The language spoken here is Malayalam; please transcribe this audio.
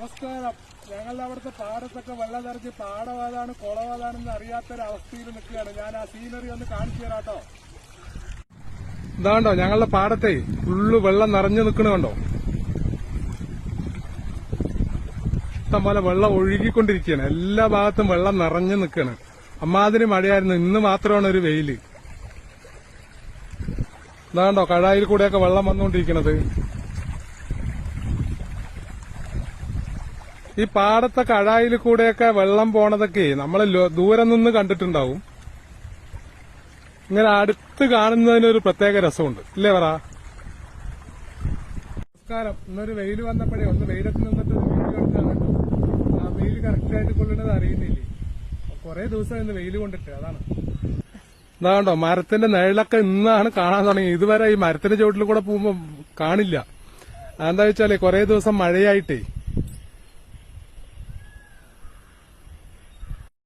നമസ്കാരം. ഞങ്ങളുടെ അവിടുത്തെ പാടത്തൊക്കെ വെള്ളം നിറച്ച് പാടവാതാണ് കുളവാതാണെന്ന് അറിയാത്തൊരവസ്ഥയിൽ നിൽക്കുകയാണ്. ഞാൻ ആ സീനറി ഒന്ന് കാണിച്ചു തരാട്ടോ ഇതാണ്ടോ ഞങ്ങളുടെ പാടത്തെ ഫുള്ള് വെള്ളം നിറഞ്ഞു നിൽക്കണുണ്ടോ ഇഷ്ടംപോലെ വെള്ളം ഒഴുകിക്കൊണ്ടിരിക്കുകയാണ്. എല്ലാ ഭാഗത്തും വെള്ളം നിറഞ്ഞു നിൽക്കുകയാണ്. അമ്മാതിരി മഴയായിരുന്നു. ഇന്ന് മാത്രമാണ് ഒരു വെയിൽ. ഇതാണ്ടോ കഴായിൽ കൂടെയൊക്കെ വെള്ളം വന്നുകൊണ്ടിരിക്കണത്. ഈ പാടത്തെ കഴായിൽ കൂടെയൊക്കെ വെള്ളം പോണതൊക്കെ നമ്മൾ ദൂരെ നിന്ന് കണ്ടിട്ടുണ്ടാവും. ഇങ്ങനെ അടുത്ത് കാണുന്നതിനൊരു പ്രത്യേക രസമുണ്ട്. ഇല്ലേ പറ നമസ്കാരം. ഇന്നൊരു വെയിൽ വന്നപ്പോഴേ ഒന്ന് വെയിലത്ത് നിന്നിട്ട് ഒരു വീഡിയോ എടുത്താണ് ആ വെയിൽ കറക്റ്റ് ആയിട്ട് കൊള്ളുന്നത് അറിയുന്നില്ലേ? കുറെ ദിവസം ഇന്ന് വെയിൽ കൊണ്ടിട്ട് അതാണ്. ഇതാണ്ടോ മരത്തിന്റെ നിഴലൊക്കെ ഇന്നാണ് കാണാൻ തുടങ്ങി ഇതുവരെ ഈ മരത്തിന്റെ ചുവട്ടിൽ കൂടെ പോകുമ്പോ കാണില്ല. അതെന്താ വെച്ചാലേ കുറെ ദിവസം മഴയായിട്ടേ